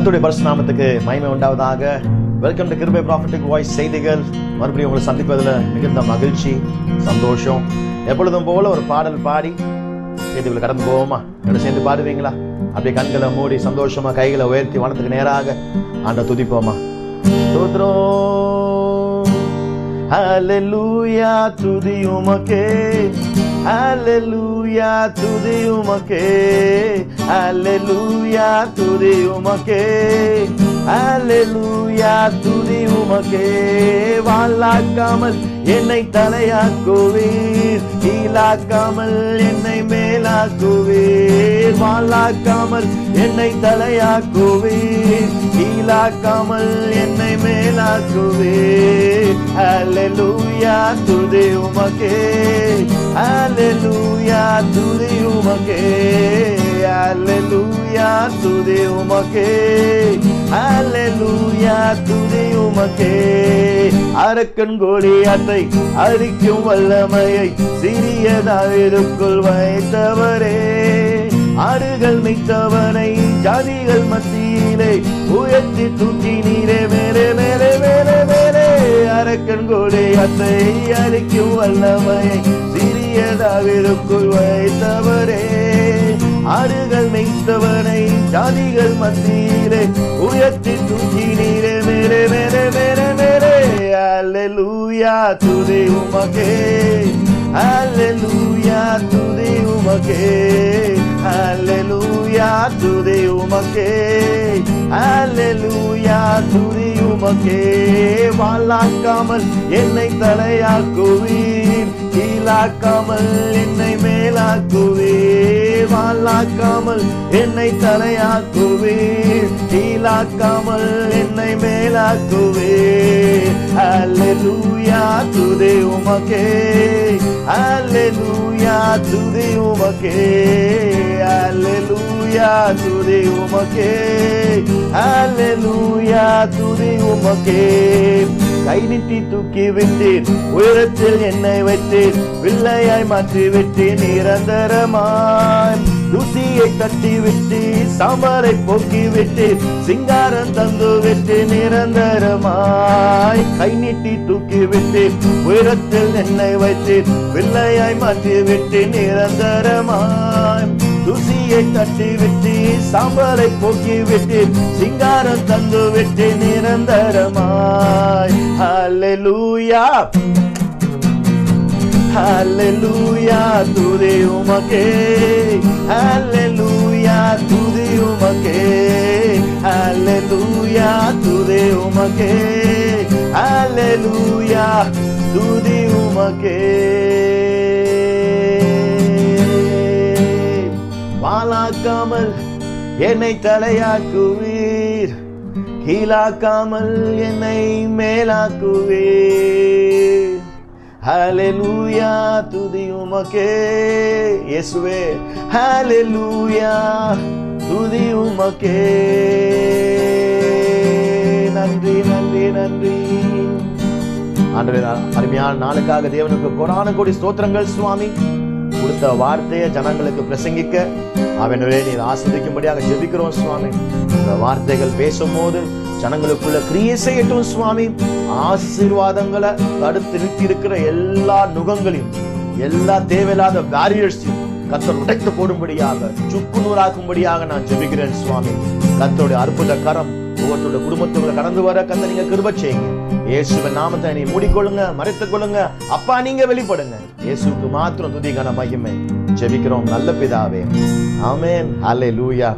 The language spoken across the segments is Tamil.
கத்துடைய பரிசு நாமத்துக்கு மகிமை உண்டாவதாக. Welcome to Kirubai prophetic voice செய்திகள். மறுபடியும் உங்களை சந்திப்பதில் மிகுந்த மகிழ்ச்சி சந்தோஷம். எப்பொழுதும் போல ஒரு பாடல் பாடி செய்திகளை கடந்து போவோமா? என்ன சேர்ந்து பாடுவீங்களா? அப்படியே கண்களை மூடி சந்தோஷமா கைகளை உயர்த்தி வனத்துக்கு நேராக ஆண்ட துதிப்போமா? ஸ்தோத்திரம். ஹalleluya துதி உமக்கே. ஹalleluya துதி உமக்கே ஹalleluya துதி உமக்கே ஹalleluya துதி உமக்கே வாழாக்காமல் என்னை தலையாக்குவீர். கீழாக்காமல் என்னை மே மேலாக்குவீர் வாழாக்காமல் என்னை தலையாக்குவேர் கீழாக்காமல் என்னை மேலாக்குவேர் ஹalleluya துதி உமகே ஹalleluya துதி உமகே ஹalleluya துதி உமகே ஹalleluya துதி உமகே அரக்கன் கோடியாத்தை அழிக்கும் வல்லமையை சிறி பெரியதாயிருக்குள் வைத்தவரே. ஆடுகள் மித்தவனை ஜாதிகள் மத்தியிலே உயர்த்தி தூக்கி நீரே. மேலே மேலே மேலே மேலே. அரக்கன் கோடியாத்தை அழிக்கும் வல்லமையை சிறியதாவிற்குள் வைத்தவரே. ஆடுகள் மெய்த்தவனை ஜாதிகள் மத்தியிலே உயர்த்தி தூக்கி நீரே. மேலே மேலே மேலே மேலே. அல்லேலூயா துதி உமகே அல்லேலூயா துதி உமகே அல்லேலூயா துதி உமகே அல்லேலூயா துதி உமக்கே வாழாக்காமல் என்னை தலையாக்குவீர். கீழாக்காமல் என்னை மேலாக்குவீர். வாழாக்காமல் என்னை தலையாக்குவீர். கீழாக்காமல் என்னை மேலாக்குவீர். அல்லேலூயா துதே உமக்கே. அல்லேலூயா துதி உமக்கே. அல்லேலூயா துதி உமக்கே. ஐயா துதி உமக்கே. கை நீட்டி தூக்கி விட்டேன் உயரத்தில் என்னை வைத்தேன் வில்லையாய் மாற்றி விட்டேன் நிரந்தரமாய். தூசியை தட்டி விட்டு சாம்பாரை போக்கி விட்டு சிங்காரம் தந்து விட்டு நிரந்தரமாய். கை நீட்டி தூக்கி விட்டு உயரத்தில் என்னை வைத்து வில்லையாய் மாற்றி விட்டு நிரந்தரமாய். ருசியை தட்டி விட்டு சாம்பலை போக்கி விட்டு சிங்காரம் தந்து விட்டு நிரந்தரமாய். ஹalleluya. ஹalleluya துதி உமக்கே. ஹalleluya துதி உமக்கே. ஹalleluya துதி உமக்கே. ஹalleluya துதி உமக்கே. வாழாக்காமல் என்னை தலையாக்குவீர். கீழாக்காமல் என்னை மேலாக்குவீர். ஹalleluya துதி உமக்கே. இயேசுவே ஹalleluya துதி உமக்கே. நன்றி நன்றி நன்றி. ஆண்டவே அருமையான நாளுக்காக தேவனுக்கு கொடான கோடி ஸ்தோத்திரங்கள் சுவாமி. கொடுத்த வார்த்தையை ஜனங்களுக்கு பிரசங்கிக்க அவனவே நீர் ஆசிரிக்கும்படியாக ஜெபிக்கிறோம் சுவாமி. இந்த வார்த்தைகள் பேசும்போது ஜனங்களுக்குள்ள கிரியை செய்யட்டும் சுவாமி. ஆசீர்வாதங்களை தடுத்து நிறுத்தி இருக்கிற எல்லா நுகங்களையும் எல்லா தேவையில்லாத பேரியர்ஸையும் கத்தர் உடைத்து போடும்படியாக சுக்கு நூறாக்கும்படியாக நான் ஜெபிக்கிறேன் சுவாமி. கத்தருடைய அற்புத கரம் ஒவ்வொருத்தருடைய குடும்பத்துக்குள்ள கடந்து வர கத்த நீங்க கிருப செய்யுங்க. இயேசுவின் நாமத்தை நீ மூடிக்கொள்ளுங்க மறைத்துக் கொள்ளுங்க. அப்பா நீங்க வெளிப்படுங்க. இயேசுக்கு மாத்திரம் துதிகான மகிமை. ஜெபிக்கிறோம். நல்ல பிதாவே. ஆமென். ஹalleluya. லூயா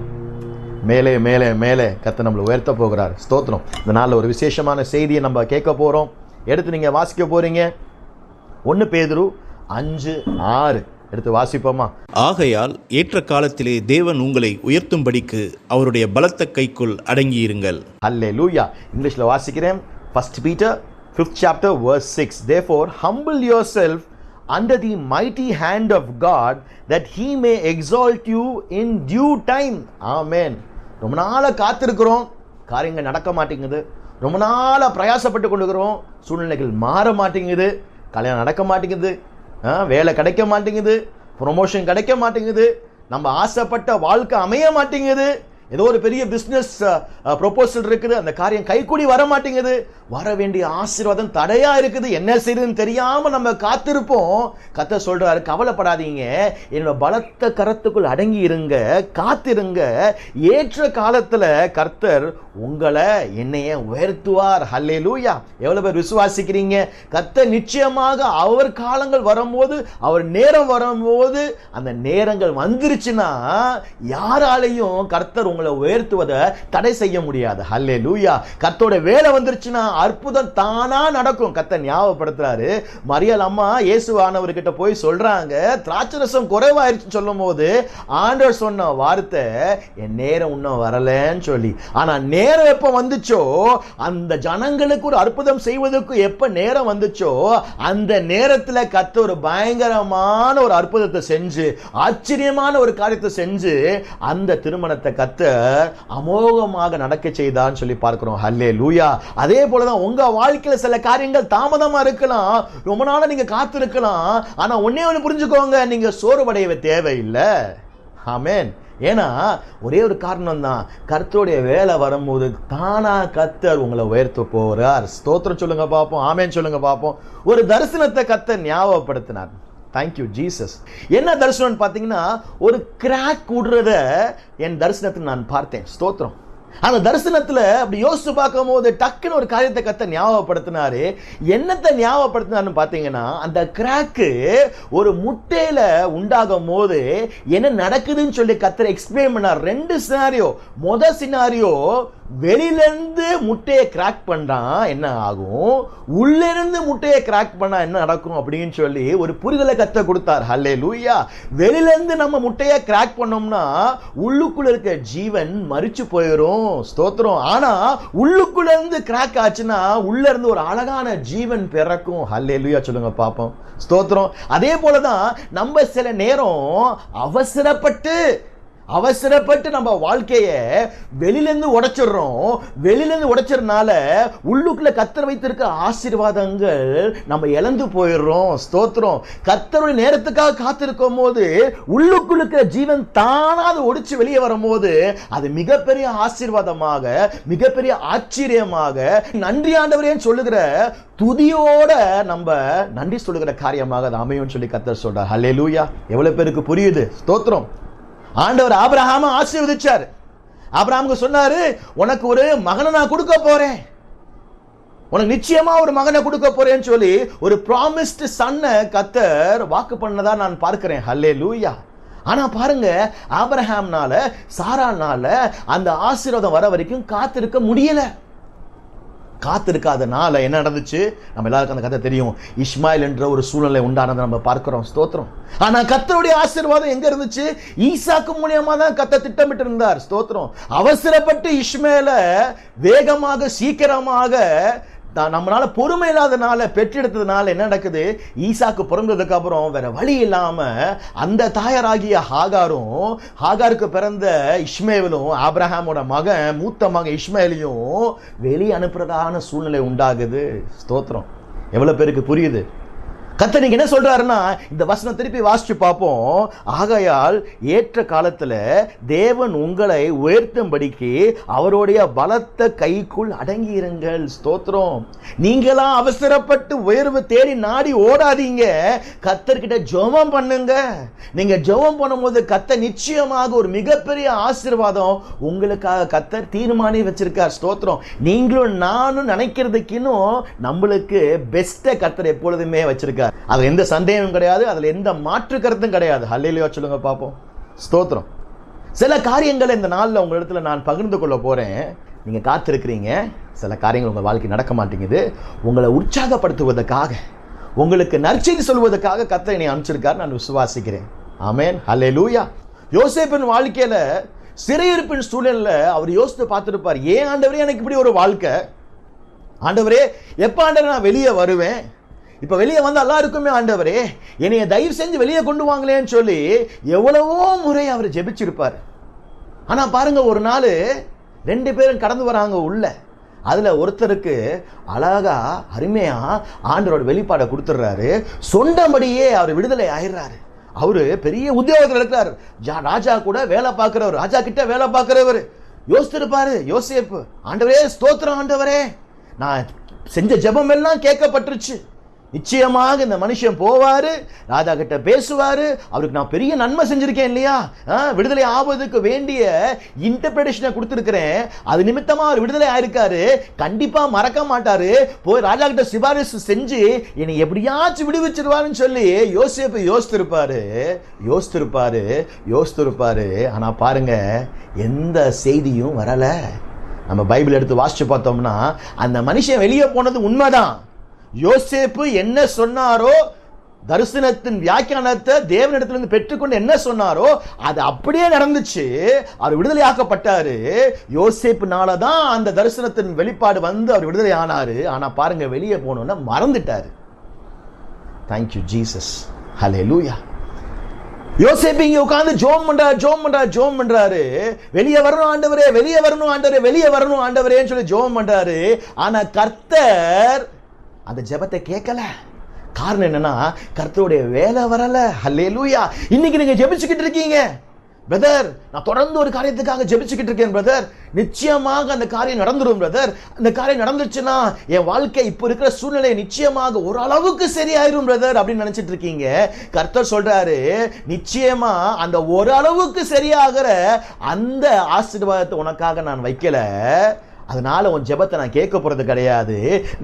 மேலே மேலே மேலே கத்த நம்மளை உயர்த்த போகிறார். ஸ்தோத்திரம். இந்த நாளில் ஒரு விசேஷமான செய்தியை நம்ம கேட்க போறோம். எடுத்து நீங்க வாசிக்க போறீங்க. ஒன்று பேதுரு அஞ்சு ஆறு. எடுத்து வாசிப்போமா? ஆகையால் ஏற்ற காலத்திலே தேவன் உங்களை உயர்த்தும்படிக்கு அவருடைய பலத்த கைக்குள் அடங்கியிருங்கள். அல்லே லூயா இங்கிலீஷில் வாசிக்கிறேன். First Peter fifth chapter verse six therefore humble yourself under the mighty hand of God that he may exalt you in due time amen ரொம்ப நாளாக காத்திருக்கிறோம். காரியங்கள் நடக்க மாட்டேங்குது. ரொம்ப நாளாக பிரயாசப்பட்டு கொண்டுக்கிறோம் சூழ்நிலைகள் மாற மாட்டேங்குது. கல்யாணம் நடக்க மாட்டேங்குது. ஆ, வேலை கிடைக்க மாட்டேங்குது. ப்ரொமோஷன் கிடைக்க மாட்டேங்குது. நம்ம ஆசைப்பட்ட வாழ்க்கை அமைய மாட்டேங்குது. ஏதோ ஒரு பெரிய பிஸ்னஸ் ப்ரொபோசல் இருக்குது. அந்த காரியம் கைக்கூடி வர மாட்டேங்குது வர வேண்டிய ஆசீர்வாதம் தடையா இருக்குது. என்ன செய்யுதுன்னு தெரியாம நம்ம காத்திருப்போம். கத்த சொல்றாரு கவலைப்படாதீங்க. என்னோட பலத்த கரத்துக்குள் அடங்கி இருங்க காத்திருங்க. ஏற்ற காலத்துல கர்த்தர் உங்களை என்னைய உயர்த்துவார். ஹல்லே லூயா எவ்வளவு பேர் விசுவாசிக்கிறீங்க? கத்த நிச்சயமாக அவர் காலங்கள் வரும்போது அவர் நேரம் வரும்போது அந்த நேரங்கள் வந்துருச்சுன்னா யாராலையும் கர்த்தர் உங்களை உயர்த்துவதை தடை செய்ய முடியாது. ஹல்லே லூயா கர்த்தோட வேலை வந்துருச்சுன்னா அற்புதம் தானா நடக்கும். கத்தை ஞாபகப்படுத்துறாரு. மரியல் அம்மா இயேசுவானவர்கிட்ட போய் சொல்றாங்க திராட்சரசம் குறைவாயிருச்சுன்னு சொல்லும் போது ஆண்டவர் சொன்ன வார்த்தை என் நேரம் இன்னும் வரலன்னு சொல்லி. ஆனா நேரம் எப்போ வந்துச்சோ? அந்த ஜனங்களுக்கு ஒரு அற்புதம் செய்வதற்கு எப்போ நேரம் வந்துச்சோ? அந்த நேரத்துல கத்த ஒரு பயங்கரமான ஒரு அற்புதத்தை செஞ்சு ஆச்சரியமான ஒரு காரியத்தை செஞ்சு அந்த திருமணத்தை கத்த அமோகமாக நடக்க செய்தான்னு சொல்லி பார்க்கிறோம். ஹல்லே லூயா அதே போலதான் உங்க வாழ்க்கையில சில காரியங்கள் தாமதமா இருக்கலாம். ரொம்ப நாளா நீங்க காத்திருக்கலாம். ஆனா ஒன்னே ஒண்ணு புரிஞ்சுக்கோங்க நீங்க சோர்வடைய தேவையில்லை. ஆமேன் ஏன்னா ஒரே ஒரு காரணம் தான் கர்த்தருடைய வேலை வரும்போது தானாக கத்தர் உங்களை உயர்த்த போகிறார் ஸ்தோத்திரம் சொல்லுங்க பார்ப்போம் ஆமேன்னு சொல்லுங்க பார்ப்போம் ஒரு தரிசனத்தை கத்த ஞாபகப்படுத்தினார். தேங்க்யூ ஜீசஸ் என்ன தரிசனம்னு பார்த்தீங்கன்னா ஒரு கிராக் விடுறத என் தரிசனத்தில் நான் பார்த்தேன். ஸ்தோத்திரம். அந்த தரிசனத்துல அப்படி யோசிச்சு பார்க்கும் போது டக்குன்னு ஒரு காரியத்தை கத்த ஞாபகப்படுத்தினாரு. என்னத்தை ஞாபகப்படுத்தினாருன்னு பார்த்தீங்கன்னா அந்த கிராக்கு ஒரு முட்டையில உண்டாகும் போது என்ன நடக்குதுன்னு சொல்லி கத்தரை எக்ஸ்பிளைன் பண்ணார். ரெண்டு சினாரியோ மொத சினாரியோ வெளியிலேருந்து முட்டையை கிராக் பண்ணால் என்ன ஆகும்? உள்ளிருந்து முட்டையை கிராக் பண்ணால் என்ன நடக்கும் அப்படின்னு சொல்லி ஒரு புரிதலை கத்த கொடுத்தார். ஹல்லே லூயா வெளியிலேருந்து நம்ம முட்டையை கிராக் பண்ணோம்னா உள்ளுக்குள்ள இருக்க ஜீவன் மறிச்சு போயிடும் ஸ்தோத்திரம். ஆனால் உள்ளுக்குள்ளேருந்து கிராக் ஆச்சுன்னா உள்ளேருந்து ஒரு அழகான ஜீவன் பிறக்கும். ஹல்லே லூயா சொல்லுங்க பார்ப்போம் ஸ்தோத்திரம். அதே போலதான் நம்ம சில நேரம் அவசரப்பட்டு அவசரப்பட்டு நம்ம வாழ்க்கையை வெளியிலேருந்து உடைச்சிடுறோம். வெளியிலேருந்து உடைச்சறனால உள்ளுக்குள்ள கத்தர் வைத்திருக்க ஆசீர்வாதங்கள் நம்ம இழந்து போயிடுறோம். ஸ்தோத்திரம். கத்தருடைய நேரத்துக்காக காத்திருக்கும் போது உள்ளுக்குள்ள இருக்கிற ஜீவன் தானாக அது ஒடிச்சு வெளியே வரும்போது அது மிகப்பெரிய ஆசீர்வாதமாக மிகப்பெரிய ஆச்சரியமாக நன்றி ஆண்டவரேன்னு சொல்லுகிற துதியோட நம்ம நன்றி சொல்லுகிற காரியமாக அது அமையும் சொல்லி கத்தர் சொல்றார். ஹலே லூயா எவ்வளவு பேருக்கு புரியுது? ஸ்தோத்திரம். ஆண்டவர் ஆபிரஹாம ஆசீர்வதிச்சார். ஆபிரஹாமுக்கு சொன்னாரு உனக்கு ஒரு மகனை நான் கொடுக்க போறேன். உனக்கு நிச்சயமா ஒரு மகனை கொடுக்க போறேன்னு சொல்லி ஒரு ப்ராமிஸ்டு சன்னை கத்தர் வாக்கு பண்ணதா நான் பார்க்கிறேன். ஹல்லே லூயா ஆனா பாருங்க ஆபரஹாம்னால சாரானால அந்த ஆசீர்வாதம் வர வரைக்கும் காத்திருக்க முடியல. காத்திருக்காதனால என்ன நடந்துச்சு? நம்ம எல்லாருக்கும் அந்த கதை தெரியும். இஸ்மாயில் என்ற ஒரு சூழ்நிலை உண்டானதை நம்ம பார்க்குறோம். ஸ்தோத்திரம். ஆனா கத்தருடைய ஆசீர்வாதம் எங்க இருந்துச்சு? ஈசாக்கு மூலியமாக தான் கத்தை திட்டமிட்டு இருந்தார் ஸ்தோத்திரம் அவசரப்பட்டு இஸ்மேல வேகமாக சீக்கிரமாக தான் நம்மளால பொறுமை இல்லாதனால பெற்றெடுத்ததுனால என்ன நடக்குது? ஈசாக்கு பிறந்ததுக்கு அப்புறம் வேற வழி இல்லாம அந்த தாயாராகிய ஹாகாரும் ஹாகாருக்கு பிறந்த இஸ்மேலும் ஆப்ரஹாமோட மகன் மூத்த மகன் இஸ்மேலையும் வெளியே அனுப்புறதான சூழ்நிலை உண்டாகுது. ஸ்தோத்திரம். எவ்வளோ பேருக்கு புரியுது? கத்தனிக்கு நீங்க என்ன சொல்றாருன்னா இந்த வசனம் திருப்பி வாசிச்சு பார்ப்போம். ஆகையால் ஏற்ற காலத்துல தேவன் உங்களை உயர்த்தும்படிக்கு அவருடைய பலத்த கைக்குள் அடங்கி இருங்கள் ஸ்தோத்திரம். நீங்களாம் அவசரப்பட்டு உயர்வு தேடி நாடி ஓடாதீங்க. கத்தர்கிட்ட ஜெபம் பண்ணுங்க. நீங்க ஜெபம் பண்ணும்போது கத்த நிச்சயமாக ஒரு மிகப்பெரிய ஆசீர்வாதம் உங்களுக்காக கத்தர் தீர்மானி வச்சிருக்கார். ஸ்தோத்திரம். நீங்களும் நானும் நினைக்கிறதுக்கு இன்னும் நம்மளுக்கு பெஸ்ட்டை கத்தர் எப்பொழுதுமே வச்சிருக்கார். அது எந்த சந்தேகமும் கிடையாது அதுல எந்த மாற்று கருத்தும் கிடையாது. ஹல்லையிலையோ சொல்லுங்க பார்ப்போம். ஸ்தோத்திரம். சில காரியங்களை இந்த நாளில் உங்க இடத்துல நான் பகிர்ந்து கொள்ள போறேன். நீங்க காத்திருக்கிறீங்க. சில காரியங்கள் உங்க வாழ்க்கை நடக்க மாட்டேங்குது. உங்களை உற்சாகப்படுத்துவதற்காக உங்களுக்கு நற்செய்தி சொல்வதற்காக கத்தை நீ அனுப்பிச்சிருக்காரு. நான் விசுவாசிக்கிறேன். ஆமேன். ஹலே லூயா யோசேப்பின் வாழ்க்கையில சிறையிருப்பின் சூழலில் அவர் யோசித்து பார்த்துருப்பார். ஏன் ஆண்டவரே எனக்கு இப்படி ஒரு வாழ்க்கை? ஆண்டவரே எப்போ ஆண்டவர் நான் வெளியே வருவேன்? இப்போ வெளியே வந்து எல்லாருக்குமே ஆண்டவரே என்னைய தயவு செஞ்சு வெளியே கொண்டு வாங்களேன்னு சொல்லி எவ்வளவோ முறை அவர் ஜெபிச்சிருப்பார். ஆனால் பாருங்க ஒரு நாள் ரெண்டு பேரும் கடந்து வராங்க உள்ள. அதில் ஒருத்தருக்கு அழகா அருமையாக ஆண்டரோட வெளிப்பாடை கொடுத்துட்றாரு. சொன்னபடியே அவர் விடுதலை ஆயிடுறாரு. அவரு பெரிய உத்தியோகத்தில் இருக்கிறார். ஜா- ராஜா கூட வேலை பார்க்குறவர் ராஜா கிட்ட வேலை பார்க்குறவர். யோசித்திருப்பாரு யோசிப்பு. ஆண்டவரே ஸ்தோத்திரம் ஆண்டவரே. நான் செஞ்ச ஜபம் எல்லாம் கேட்கப்பட்டுருச்சு. நிச்சயமாக இந்த மனுஷன் போவார் ராஜா கிட்ட பேசுவார் அவருக்கு நான் பெரிய நன்மை செஞ்சுருக்கேன் இல்லையா? ஆ, விடுதலை ஆவதுக்கு வேண்டிய இன்டர்பிரேஷனை கொடுத்துருக்கிறேன். அது நிமித்தமாக அவர் விடுதலை ஆயிருக்காரு. கண்டிப்பாக மறக்க மாட்டார். போய் ராஜா கிட்ட சிபாரிசு செஞ்சு என்னை எப்படியாச்சும் விடுவிச்சிருவாருன்னு சொல்லி யோசிப்பு யோசித்திருப்பாரு. யோசித்திருப்பாரு யோசித்திருப்பாரு. ஆனால் பாருங்க எந்த செய்தியும் வரலை. நம்ம பைபிள் எடுத்து வாசிச்சு பார்த்தோம்னா அந்த மனுஷன் வெளியே போனது உண்மைதான். யோசேப்பு என்ன சொன்னாரோ தரிசனத்தின் வியாக்கியானத்தை தேவனிடத்திலிருந்து பெற்றுக்கொண்டு என்ன சொன்னாரோ அது அப்படியே நடந்துச்சு. அவர் விடுதலை ஆக்கப்பட்டாரு யோசேப்புனால தான் அந்த தரிசனத்தின் வெளிப்பாடு வந்து அவர் விடுதலை ஆனாரு ஆனா பாருங்க வெளியே போனோன்னா மறந்துட்டாரு. தேங்க்யூ ஜீசஸ் ஹலே லூயா யோசேப்பு இங்க உட்கார்ந்து ஜோம் பண்றாரு ஜோம் பண்றாரு ஜோம் பண்றாரு. வெளியே வரணும் ஆண்டவரே வெளியே வரணும் ஆண்டவரே வெளியே வரணும் ஆண்டவரேன்னு சொல்லி ஜோம் பண்றாரு. ஆனா கர்த்தர் அந்த ஜெபத்தை கேட்கல. காரணம் என்னன்னா கர்த்தருடைய வேலை வரல. ஹல்லேலூயா. இன்னைக்கு நீங்க ஜெபிச்சுக்கிட்டு இருக்கீங்க. பிரதர் நான் தொடர்ந்து ஒரு காரியத்துக்காக ஜெபிச்சுக்கிட்டு இருக்கேன் பிரதர் நிச்சயமாக அந்த காரியம் நடந்துரும் பிரதர் அந்த காரியம் நடந்துச்சுன்னா என் வாழ்க்கை இப்போ இருக்கிற சூழ்நிலை நிச்சயமாக ஓரளவுக்கு சரியாயிரும் பிரதர் அப்படின்னு நினச்சிட்டு இருக்கீங்க. கர்த்தர் சொல்றாரு நிச்சயமா அந்த ஓரளவுக்கு சரியாகிற அந்த ஆசீர்வாதத்தை உனக்காக நான் வைக்கல. அதனால உன் ஜெபத்தை நான் கேட்க போறது கிடையாது.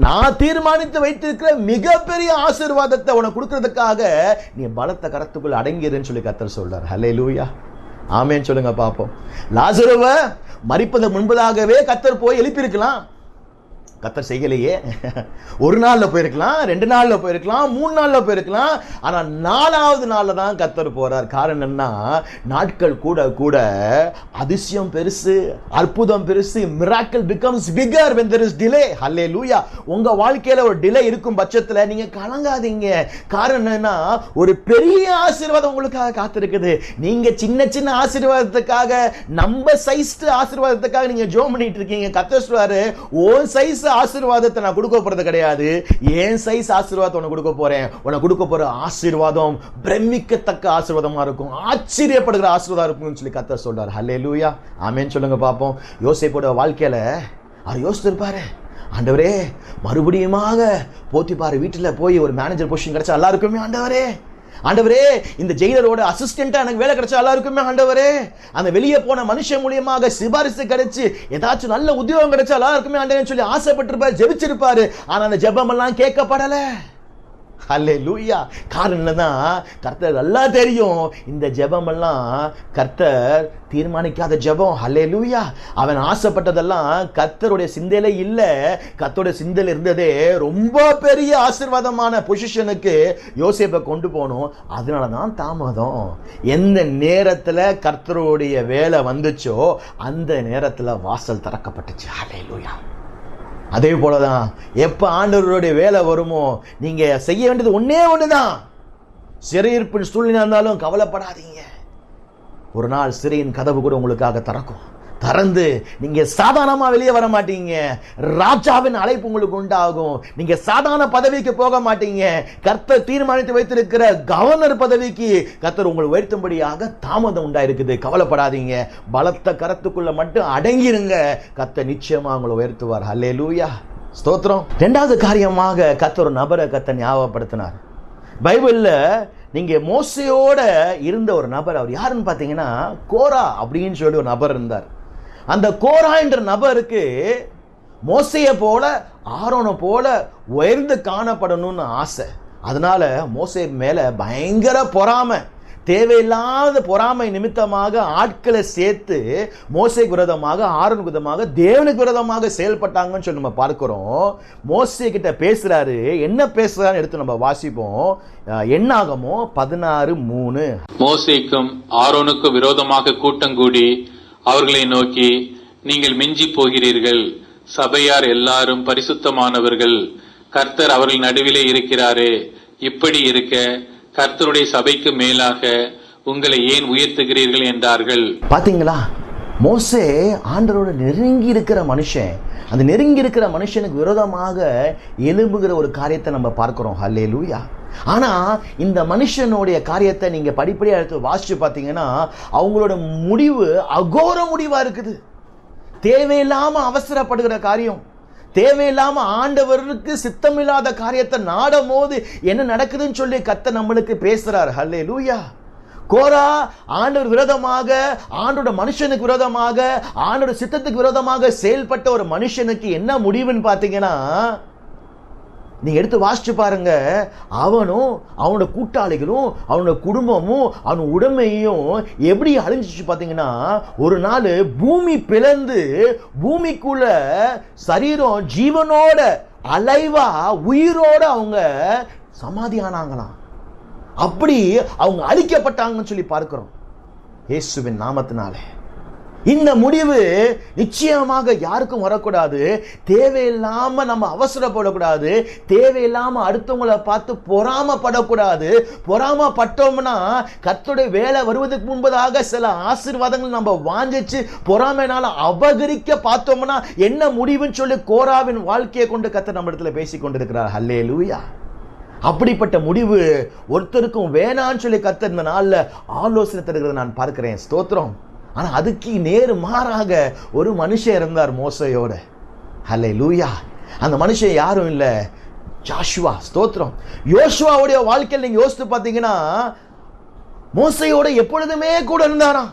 நான் தீர்மானித்து வைத்திருக்கிற மிகப்பெரிய ஆசீர்வாதத்தை உனக்கு கொடுக்கறதுக்காக நீ பலத்த கரத்துக்குள் அடங்கிருன்னு சொல்லி கத்தர் சொல்றார். ஹலே லூயா ஆமேன்னு சொல்லுங்க பார்ப்போம். லாசருவ மறிப்பதற்கு முன்பதாகவே கத்தர் போய் எழுப்பியிருக்கலாம். கத்தர் செய்யலையே. ஒரு நாள்ல போயிருக்கலாம் ரெண்டு நாள்ல போயிருக்கலாம் மூணு நாள்ல போயிருக்கலாம் ஆனா நாலாவது நாள்ல தான் கத்தர் போகிறார் காரணம் நாட்கள் கூட கூட அதிசயம் பெருசு அற்புதம் பெருசு miracle becomes bigger when there is delay hallelujah உங்க வாழ்க்கையில ஒரு டிலே இருக்கும் பட்சத்துல நீங்க கலங்காதீங்க. காரணம் என்னன்னா ஒரு பெரிய ஆசீர்வாதம் உங்களுக்காக காத்திருக்குது. நீங்க சின்ன சின்ன ஆசீர்வாதத்துக்காக நம்ம சைஸ்டு ஆசீர்வாதத்துக்காக நீங்க ஜோம் பண்ணிட்டு இருக்கீங்க. கத்தர் சொல்வார் ஓ சைஸ் ஆசீர்வாதத்தை நான் கொடுக்க போறது கிடையாது. ஏன் சைஸ் ஆசீர்வாதத்தை உனக்கு கொடுக்க போறேன்? உனக்கு கொடுக்க போற ஆசீர்வாதம் பிரமிக்கத்தக்க ஆசீர்வாதமா இருக்கும். ஆச்சரியப்படுகிற ஆசீர்வாதம் இருக்கும்னு சொல்லி கத்த சொல்றாரு. ஹலே லூயா ஆமேன்னு சொல்லுங்க பார்ப்போம் யோசிப்போட வாழ்க்கையில அவர் யோசிச்சிருப்பாரு. ஆண்டவரே மறுபடியுமாக போத்திப்பார் வீட்டில் போய் ஒரு மேனேஜர் பொசிஷன் கிடைச்சா எல்லாருக்குமே ஆண்டவரே. ஆண்டவரே இந்த ஜெயிலரோட அசிஸ்டண்டா எனக்கு வேலை கிடைச்சா நல்லா இருக்குமே ஆண்டவரே. அந்த வெளியே போன மனுஷன் மூலியமாக சிபாரிசு கிடைச்சு ஏதாச்சும் நல்ல உத்தியோகம் கிடைச்சா நல்லா இருக்குமே ஆண்டவரேன்னு சொல்லி ஆசைப்பட்டிருப்பாரு ஜெபிச்சிருப்பாரு. ஆனா அந்த ஜெபம் எல்லாம் கேட்கப்படல. அல்லே லூயா காரணம் என்னதான் கர்த்தர் நல்லா தெரியும். இந்த ஜெபமெல்லாம் கர்த்தர் தீர்மானிக்காத ஜெபம். அல்லே லூயா அவன் ஆசைப்பட்டதெல்லாம் கர்த்தருடைய சிந்தையில இல்லை. கர்த்தருடைய சிந்தையில் இருந்ததே ரொம்ப பெரிய ஆசீர்வாதமான பொசிஷனுக்கு யோசேப்பை கொண்டு போகணும் அதனால தான் தாமதம். எந்த நேரத்தில் கர்த்தருடைய வேலை வந்துச்சோ அந்த நேரத்தில் வாசல் திறக்கப்பட்டுச்சு. அல்லே லூயா அதே போலதான் எப்போ ஆண்டவருடைய வேலை வருமோ நீங்கள் செய்ய வேண்டியது ஒன்றே ஒன்று தான் சிறையிருப்பின் சூழ்நிலை இருந்தாலும் கவலைப்படாதீங்க. ஒரு நாள் சிறையின் கதவு கூட உங்களுக்காக திறக்கும். திறந்து நீங்க சாதாரணமா வெளியே வர மாட்டீங்க. ராஜாவின் அழைப்பு உங்களுக்கு உண்டாகும். நீங்க சாதாரண பதவிக்கு போக மாட்டீங்க. கர்த்தர் தீர்மானித்து வைத்திருக்கிற கவர்னர் பதவிக்கு கர்த்தர் உங்களை உயர்த்தும்படியாக தாமதம் உண்டாயிருக்குது. கவலைப்படாதீங்க. பலத்த கரத்துக்குள்ள மட்டும் அடங்கிருங்க. கர்த்தர் நிச்சயமா உங்களை உயர்த்துவார். அல்லே லூயா ஸ்தோத்திரம். ரெண்டாவது காரியமாக கர்த்தர் நபரை கத்தை ஞாபகப்படுத்தினார். பைபிளில் நீங்கள் மோசையோட இருந்த ஒரு நபர். அவர் யாருன்னு பார்த்தீங்கன்னா கோரா அப்படின்னு சொல்லி ஒரு நபர் இருந்தார். அந்த கோரா என்ற நபருக்கு மோசையை போல ஆரோனை போல உயர்ந்து காணப்படணும்னு ஆசை. அதனால மோசை மேலே பயங்கர பொறாமை. தேவையில்லாத பொறாமை நிமித்தமாக ஆட்களை சேர்த்து மோசைக்கு விரோதமாக ஆரோன் விரதமாக தேவனுக்கு விரதமாக செயல்பட்டாங்கன்னு சொல்லி நம்ம பார்க்கிறோம். மோசை கிட்ட பேசுறாரு. என்ன பேசுகிறான்னு எடுத்து நம்ம வாசிப்போம். என்னாகமோ பதினாறு மூணு. மோசைக்கும் ஆரோனுக்கும் விரோதமாக கூட்டம் கூடி அவர்களை நோக்கி நீங்கள் மிஞ்சி போகிறீர்கள். சபையார் எல்லாரும் பரிசுத்தமானவர்கள். கர்த்தர் அவர்கள் நடுவிலே இருக்கிறாரே. இப்படி இருக்க கர்த்தருடைய சபைக்கு மேலாக உங்களை ஏன் உயர்த்துகிறீர்கள்? என்றார்கள். பாத்தீங்களா? மோசே ஆண்டரோட நெருங்கி இருக்கிற மனுஷன். அந்த நெருங்கி இருக்கிற மனுஷனுக்கு விரோதமாக எழும்புகிற ஒரு காரியத்தை நம்ம பார்க்குறோம். ஹல்லே லூயா ஆனால் இந்த மனுஷனுடைய காரியத்தை நீங்கள் படிப்படியாக எடுத்து வாசித்து பார்த்தீங்கன்னா அவங்களோட முடிவு அகோர முடிவாக இருக்குது. தேவையில்லாமல் அவசரப்படுகிற காரியம். தேவையில்லாம ஆண்டவருக்கு சித்தமில்லாத காரியத்தை நாடும் போது என்ன நடக்குதுன்னு சொல்லி கத்த நம்மளுக்கு பேசுகிறார் ஹல்லே லூயா கோரா ஆண்டவர் விரோதமாக ஆண்டோட மனுஷனுக்கு விரோதமாக ஆண்டோட சித்தத்துக்கு விரோதமாக செயல்பட்ட ஒரு மனுஷனுக்கு என்ன முடிவுன்னு பார்த்தீங்கன்னா நீ எடுத்து வாசிச்சு பாருங்க. அவனும் அவனோட கூட்டாளிகளும் அவனோட குடும்பமும் அவன் உடமையும் எப்படி அழிஞ்சிச்சு பார்த்தீங்கன்னா ஒரு நாள் பூமி பிளந்து பூமிக்குள்ள சரீரம் ஜீவனோட அலைவா உயிரோட அவங்க சமாதி ஆனாங்களாம். அப்படி அவங்க அழிக்கப்பட்டாங்கன்னு சொல்லி பார்க்கிறோம். இயேசுவின் நாமத்தினாலே. இந்த முடிவு நிச்சயமாக யாருக்கும் வரக்கூடாது. தேவையில்லாமல் நம்ம அவசரப்படக்கூடாது. தேவையில்லாமல் அடுத்தவங்களை பார்த்து பொறாமப்படக்கூடாது. பொறாமப்பட்டோம்னா கர்த்தருடைய வேலை வருவதற்கு முன்பதாக சில ஆசீர்வாதங்கள் நம்ம வாஞ்சிச்சு பொறாமைனால அபகரிக்க பார்த்தோம்னா என்ன முடிவுன்னு சொல்லி கோராவின் வாழ்க்கையை கொண்டு கத்தை நம்ம இடத்துல பேசிக்கொண்டிருக்கிறார். ஹல்லே லூயா அப்படிப்பட்ட முடிவு ஒருத்தருக்கும் வேணான்னு சொல்லி கத்த இந்த நாளில் ஆலோசனை தருகிறத நான் பார்க்குறேன். ஸ்தோத்திரம். ஆனால் அதுக்கு நேர் மாறாக ஒரு மனுஷன் இருந்தார் மோசையோட. ஹலே லூயா அந்த மனுஷன் யாரும் இல்லை. ஜாஷுவா ஸ்தோத்திரம். யோசுவாவுடைய வாழ்க்கையில் நீங்கள் யோசித்து பார்த்தீங்கன்னா மோசையோட எப்பொழுதுமே கூட இருந்தாராம்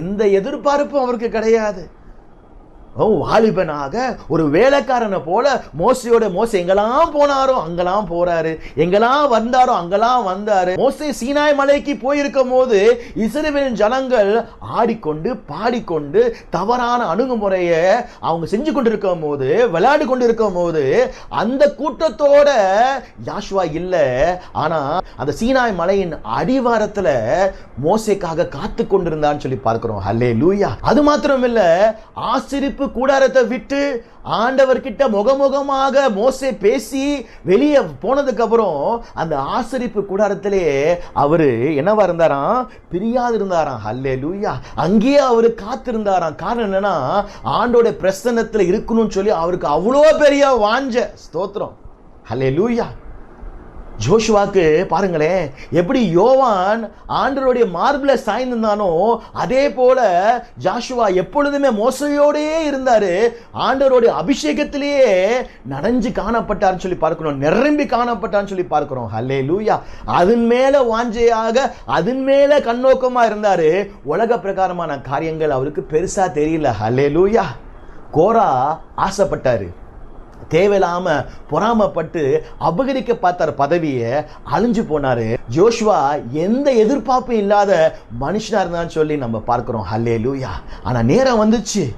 எந்த எதிர்பார்ப்பும் அவருக்கு கிடையாது. வாலிபனாக ஒரு வேலைக்காரனை போல மோசையோட மோசை எங்கெல்லாம் போனாரோ அங்கெல்லாம் போறாரு. எங்கெல்லாம் வந்தாரோ அங்கெல்லாம் வந்தாரு. மோசை சீனாய் மலைக்கு போயிருக்கும் போது இஸ்ரவேலின் ஜனங்கள் ஆடிக்கொண்டு பாடிக்கொண்டு தவறான அணுகுமுறையை அவங்க செஞ்சு கொண்டிருக்கும் போது விளையாடி கொண்டிருக்கும் போது அந்த கூட்டத்தோட யாஷ்வா இல்லை. ஆனா அந்த சீனாய் மலையின் அடிவாரத்துல மோசைக்காக காத்து கொண்டிருந்தான்னு சொல்லி பார்க்கிறோம். ஹல்லே லூயா அது மாத்திரம் இல்ல ஆசிரிப்பு கூடாரத்தை விட்டு ஆண்டவர்கிட்ட முகமுகமாக மோசே பேசி வெளியே போனதுக்கு அப்புறம் அந்த ஆசரிப்பு கூடாரத்திலே அவரு என்னவா இருந்தாராம்? பிரியாது இருந்தாராம் ஹல்லே லூயா அங்கேயே அவரு காத்திருந்தாராம். காரணம் என்னன்னா ஆண்டோட பிரசன்னத்துல இருக்கணும்னு சொல்லி அவருக்கு அவ்வளோ பெரிய வாஞ்ச. ஸ்தோத்திரம். ஹலே லூயா ஜோஷுவாக்கு பாருங்களேன் எப்படி யோவான் ஆண்டருடைய மார்பில் சாய்ந்திருந்தானோ அதே போல ஜாஷுவா எப்பொழுதுமே மோசையோடையே இருந்தார். ஆண்டவருடைய அபிஷேகத்திலேயே நனைஞ்சு காணப்பட்டார்னு சொல்லி பார்க்கிறோம் நிரம்பி காணப்பட்டார்னு சொல்லி பார்க்கிறோம். ஹல்லே லூயா அதன் மேலே வாஞ்சையாக அதன் மேலே கண்ணோக்கமாக இருந்தார். உலக பிரகாரமான காரியங்கள் அவருக்கு பெருசாக தெரியல. ஹல்லே லூயா கோரா ஆசைப்பட்டாரு. தேவையில்லாமல் பொறாமப்பட்டு அபகரிக்க பார்த்தார் பதவியை அழிஞ்சு போனாரு. ஜோஷ்வா எந்த எதிர்பார்ப்பும் இல்லாத மனுஷனாக இருந்தான்னு சொல்லி நம்ம பார்க்குறோம். ஹல்லே லூயா ஆனால் நேரம் வந்துச்சு.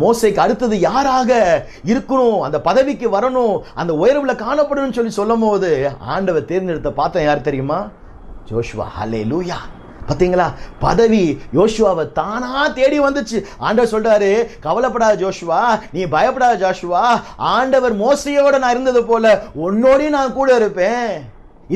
மோசைக்கு அடுத்தது யாராக இருக்கணும்? அந்த பதவிக்கு வரணும். அந்த உயர்வில் காணப்படணும்னு சொல்லி சொல்லும் போது ஆண்டவர் தேர்ந்தெடுத்த பார்த்தேன் யார் தெரியுமா? ஜோஷ்வா. ஹல்லே லூயா பார்த்தீங்களா பதவி யோசுவாவை தானா தேடி வந்துச்சு. ஆண்டவர் சொல்றாரு கவலைப்படாத ஜோஷுவா நீ பயப்படாத ஜோஷுவா ஆண்டவர் மோசையோட நான் இருந்தது போல உன்னோடையும் நான் கூட இருப்பேன்.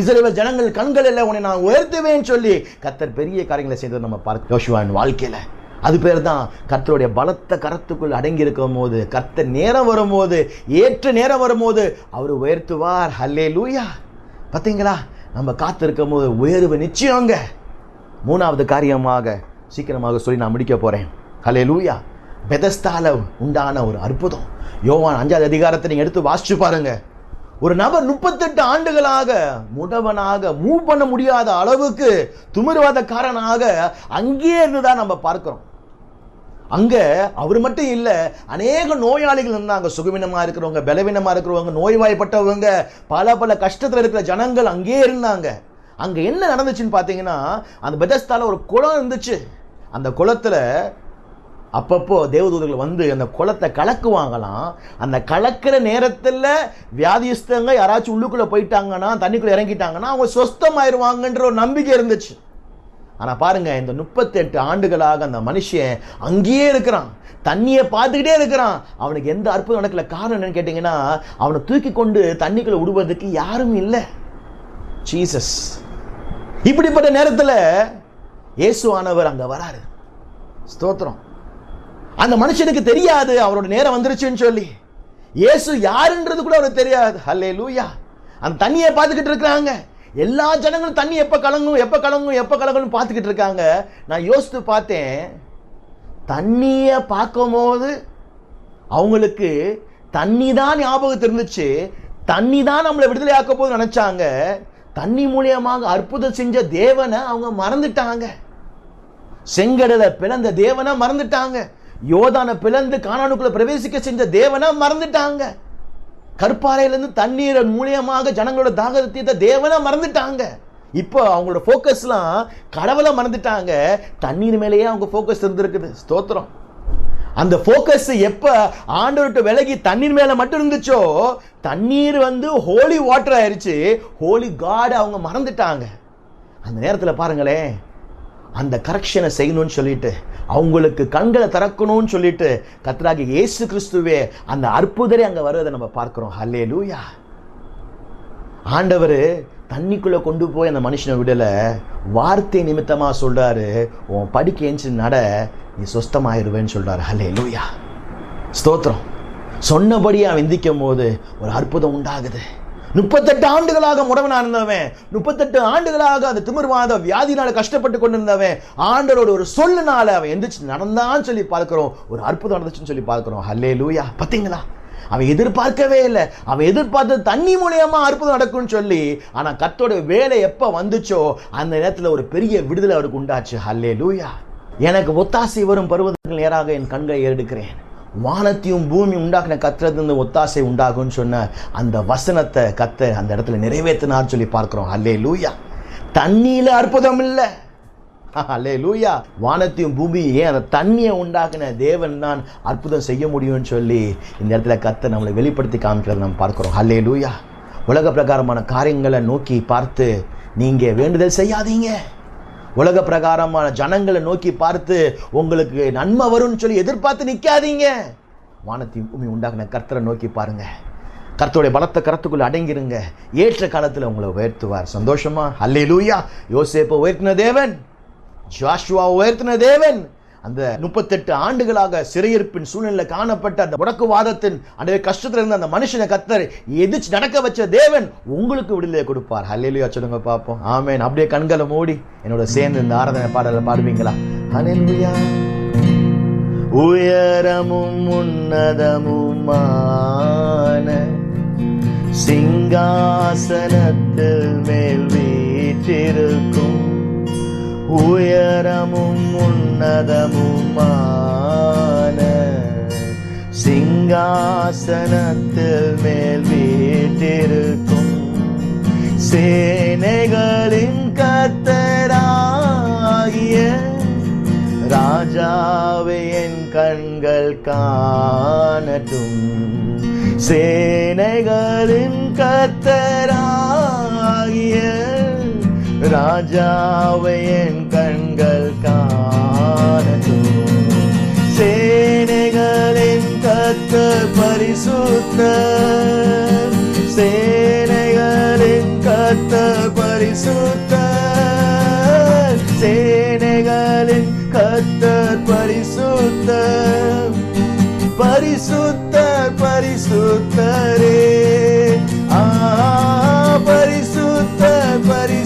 இஸ்ரேல் ஜனங்கள் கண்கள் இல்லை உன்னை நான் உயர்த்துவேன்னு சொல்லி கத்தர் பெரிய காரியங்களை செய்தது நம்ம பார்க்க யோசுவாவின் வாழ்க்கையில். அது பேர் தான் கர்த்தருடைய பலத்த கரத்துக்குள் அடங்கி இருக்கும் போது கர்த்தர் நேரம் வரும்போது ஏற்ற நேரம் வரும்போது அவர் உயர்த்துவார். ஹல்லே லூயா பார்த்தீங்களா நம்ம காத்திருக்கும் போது உயர்வு நிச்சயங்க. மூணாவது காரியமாக சீக்கிரமாக சொல்லி நான் முடிக்க போகிறேன் ஹலே லூயா பெதஸ்தால உண்டான ஒரு அற்புதம். யோவான் அஞ்சாவது அதிகாரத்தை நீங்கள் எடுத்து வாசிச்சு பாருங்க. ஒரு நபர் முப்பத்தெட்டு ஆண்டுகளாக முடவனாக மூவ் பண்ண முடியாத அளவுக்கு துமிர்வாதக்காரனாக அங்கேயே இருந்துதான் நம்ம பார்க்குறோம். அங்கே அவர் மட்டும் இல்லை அநேக நோயாளிகள் இருந்தாங்க. சுகவீனமாக இருக்கிறவங்க பலவீனமாக இருக்கிறவங்க நோய்வாய்ப்பட்டவங்க பல பல கஷ்டத்தில் இருக்கிற ஜனங்கள் அங்கேயே இருந்தாங்க. அங்கே என்ன நடந்துச்சுன்னு பார்த்தீங்கன்னா அந்த பெதஸ்தாவில் ஒரு குளம் இருந்துச்சு. அந்த குளத்தில் அப்பப்போ தேவதூதர்கள் வந்து அந்த குளத்தை கலக்குவாங்களாம். அந்த கலக்கிற நேரத்தில் வியாதிஸ்தங்க யாராச்சும் உள்ளுக்குள்ளே போயிட்டாங்கன்னா தண்ணிக்குள்ளே இறங்கிட்டாங்கன்னா அவங்க சொஸ்தமாயிருவாங்கன்ற ஒரு நம்பிக்கை இருந்துச்சு. ஆனால் பாருங்கள் இந்த முப்பத்தெட்டு ஆண்டுகளாக அந்த மனுஷன் அங்கேயே இருக்கிறான். தண்ணியை பார்த்துக்கிட்டே இருக்கிறான். அவனுக்கு எந்த அற்புதம் நடக்கல. காரணம் என்னன்னு கேட்டிங்கன்னா அவனை தூக்கி கொண்டு தண்ணிக்குள்ளே விடுவதற்கு யாரும் இல்லை. ஜீசஸ். இப்படிப்பட்ட நேரத்தில் இயேசுவானவர் அங்கே வராரு. ஸ்தோத்திரம். அந்த மனுஷனுக்கு தெரியாது அவரோட நேரம் வந்துருச்சுன்னு சொல்லி. இயேசு யாருன்றது கூட அவருக்கு தெரியாது. ஹல்லே லூயா அந்த தண்ணியை பார்த்துக்கிட்டு இருக்கிறாங்க. எல்லா ஜனங்களும் தண்ணி எப்போ கலங்கும் எப்போ கலங்கும் எப்போ கலங்கும்னு பார்த்துக்கிட்டு இருக்காங்க. நான் யோசித்து பார்த்தேன். தண்ணியை பார்க்கும்போது அவங்களுக்கு தண்ணி தான் ஞாபகம் இருந்துச்சு தண்ணி தான் நம்மளை விடுதலை ஆக்க போது நினச்சாங்க. தண்ணி மூலியமாக அற்புதம் செஞ்ச தேவனை அவங்க மறந்துட்டாங்க. செங்கடலை பிளந்த தேவனை மறந்துட்டாங்க. யோதான பிளந்து காணானுக்குள்ள பிரவேசிக்க செஞ்ச தேவனை மறந்துட்டாங்க. கற்பாறையிலிருந்து தண்ணீர் மூலியமாக ஜனங்களோட தாகத்தை தீர்த்த தேவனை மறந்துட்டாங்க. இப்போ அவங்களோட ஃபோக்கஸ்லாம் கடவுளை மறந்துட்டாங்க. தண்ணீர் மேலேயே அவங்க ஃபோக்கஸ் இருந்திருக்குது. ஸ்தோத்திரம். அந்த ஃபோக்கஸ் எப்போ ஆண்டவர்கிட்ட விலகி தண்ணீர் மேலே மட்டும் இருந்துச்சோ தண்ணீர் வந்து ஹோலி வாட்டர் ஆயிடுச்சு ஹோலி காடு அவங்க மறந்துட்டாங்க. அந்த நேரத்தில் பாருங்களேன் அந்த கரெக்ஷனை செய்யணும்னு சொல்லிட்டு அவங்களுக்கு கண்களை திறக்கணும்னு சொல்லிட்டு கத்ராகி இயேசு கிறிஸ்துவே அந்த அற்புதரை அங்கே வருவதை நம்ம பார்க்குறோம். ஹல்லே லூயா ஆண்டவர் தண்ணிக்குள்ளே கொண்டு போய் அந்த மனுஷனை விடலை. வார்த்தை நிமித்தமாக சொல்கிறாரு உன் படிக்க எஞ்சி நட நீ சொஸ்தமாயிருவேன்னு சொல்கிறார் ஹலே லூயா ஸ்தோத்திரம். சொன்னபடியாக அவன் போது ஒரு அற்புதம் உண்டாகுது. முப்பத்தெட்டு ஆண்டுகளாக முடவனாக இருந்தவன் முப்பத்தெட்டு ஆண்டுகளாக அந்த திமிர்வாத வியாதினால கஷ்டப்பட்டு கொண்டிருந்தவன் ஆண்டவரோட ஒரு சொல்லுனால அவன் எந்திரிச்சு நடந்தான்னு சொல்லி பார்க்குறோம். ஒரு அற்புதம் நடந்துச்சுன்னு சொல்லி பார்க்குறோம். ஹல்லே லூயா பார்த்தீங்களா? அவன் எதிர்பார்க்கவே இல்லை. அவன் எதிர்பார்த்தது தண்ணி மூலியமா அற்புதம் நடக்கும்னு சொல்லி ஆனா கத்தோட வேலை எப்ப வந்துச்சோ அந்த நேரத்துல ஒரு பெரிய விடுதலை அவருக்கு உண்டாச்சு. ஹல்லே லூயா எனக்கு ஒத்தாசை வரும் பருவதற்கு நேராக என் கண்களை ஏறெடுக்கிறேன். வானத்தையும் பூமி உண்டாக்கின கத்திரத்திலிருந்து ஒத்தாசை உண்டாகும்னு சொன்ன அந்த வசனத்தை கத்தை அந்த இடத்துல நிறைவேற்றினார்னு சொல்லி பார்க்கிறோம். அல்லே லூயா தண்ணியில அற்புதம் இல்லை. அல்லே லூயா வானத்தையும் பூமியும் ஏன் அந்த தண்ணியை உண்டாக்கின தேவன் தான் அற்புதம் செய்ய முடியும்னு சொல்லி இந்த இடத்துல கத்தை நம்மளை வெளிப்படுத்தி காமிக்கிறத நம்ம பார்க்குறோம். அல்லே லூயா உலக பிரகாரமான காரியங்களை நோக்கி பார்த்து நீங்கள் வேண்டுதல் செய்யாதீங்க. உலக பிரகாரமான ஜனங்களை நோக்கி பார்த்து உங்களுக்கு நன்மை வரும்னு சொல்லி எதிர்பார்த்து நிற்காதீங்க வானத்தையும் பூமி உண்டாக்குன கர்த்தரை நோக்கி பாருங்கள் கர்த்தருடைய பலத்த கரத்துக்குள்ளே அடங்கிருங்க. ஏற்ற காலத்தில் உங்களை உயர்த்துவார். சந்தோஷமா? அல்லே லூயா யோசேப்பை உயர்த்தின தேவன். ஜாஷுவா உயர்த்தின தேவன். அந்த முப்பத்தெட்டு ஆண்டுகளாக சிறையிருப்பின் சூழ்நிலை காணப்பட்ட அந்த முடக்குவாதத்தின் அந்த கஷ்டத்துல இருந்த அந்த மனுஷனை கத்தர் எதிர்த்து நடக்க வச்ச தேவன் உங்களுக்கு விடுதலை கொடுப்பார். ஹல்லேலூயா சொல்லுங்க பார்ப்போம். ஆமேன். அப்படியே கண்களை மூடி என்னோட சேர்ந்து இந்த ஆராதனை பாடலை பாடுவீங்களா? ஹல்லேலூயா உயரமும் உன்னதமுமான சிங்காசனத்தை உன்னதமுமான சிங்காசனத்தில் மேல் வீட்டிருக்கும் சேனைகளின் கத்தராகிய ராஜாவை என் கண்கள் காணட்டும். சேனைகளின் கத்தராகிய ராஜாவை என் கண்கள் காணட்டும் சேனைகளின் கத்த பரிசுத்த. சேனைகளின் கத்த பரிசுத்த. சேனைகளின் கத்த பரிசுத்த. பரிசுத்த பரிசுத்தரே. ஆ பரிசுத்த பரி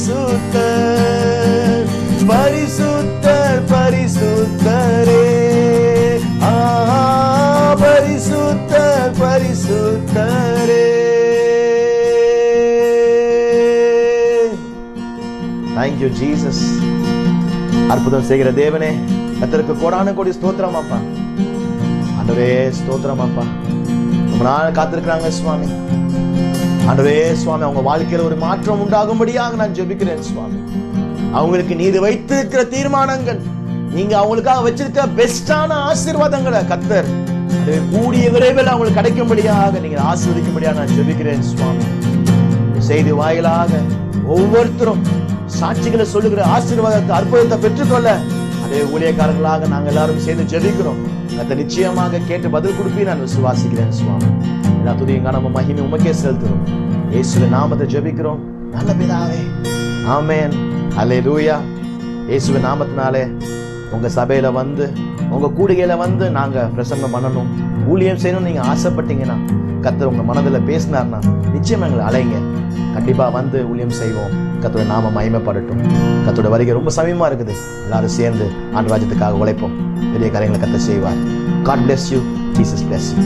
பரிசுத்தர் பரிசுத்தர் பரிசுத்தரே. ஆ பரிசுத்தர் பரிசுத்தரே. தேங்க்யூ ஜீசஸ் அற்புதம் செய்கிற தேவனே கத்தருக்கு கோடான கோடி ஸ்தோத்திரம் அப்பா. ஆண்டவரே ஸ்தோத்திரம் அப்பா. ரொம்ப நாள் காத்திருக்கிறாங்க சுவாமி. ஆண்டவரே சுவாமி அவங்க வாழ்க்கையில் ஒரு மாற்றம் உண்டாகும்படியாக நான் ஜெபிக்கிறேன் சுவாமி. அவங்களுக்கு நீது வைத்திருக்கிற தீர்மானங்கள் நீங்க அவங்களுக்காக வச்சிருக்க பெஸ்டான ஆசீர்வாதங்களை கத்தர் கூடிய விரைவில் அவங்களுக்கு கிடைக்கும்படியாக நீங்க ஆசீர்வதிக்கும்படியாக நான் ஜெபிக்கிறேன் சுவாமி. செய்தி வாயிலாக ஒவ்வொருத்தரும் சாட்சிகளை சொல்லுகிற ஆசீர்வாதத்தை அற்புதத்தை பெற்றுக்கொள்ள அதே ஊழியக்காரர்களாக நாங்கள் எல்லாரும் சேர்ந்து ஜெபிக்கிறோம். அதை நிச்சயமாக கேட்டு பதில் கொடுப்பி நான் விசுவாசிக்கிறேன் சுவாமி. எல்லா துதியும் நம்ம மகிமை உமக்கே செலுத்துறோம் இயேசுவின் நாமத்தை ஜெபிக்கிறோம். நல்ல பிதாவே. ஆமென். அல்லேலூயா இயேசுவின் நாமத்தினாலே உங்க சபையில வந்து உங்க கூடுகையில வந்து நாங்க பிரசங்கம் பண்ணணும். ஊழியம் செய்யணும் நீங்க ஆசைப்பட்டீங்கன்னா கத்தர் உங்க மனதில் பேசினார்னா நிச்சயம் எங்களை அலைங்க கண்டிப்பா வந்து ஊழியம் செய்வோம். கத்தோட நாம மகிமைப்படட்டும். கத்தோட வருகை ரொம்ப சமயமா இருக்குது. எல்லாரும் சேர்ந்து ஆண்டு ராஜ்யத்துக்காக உழைப்போம். பெரிய காரியங்களை கத்த செய்வார். God bless you Jesus bless you.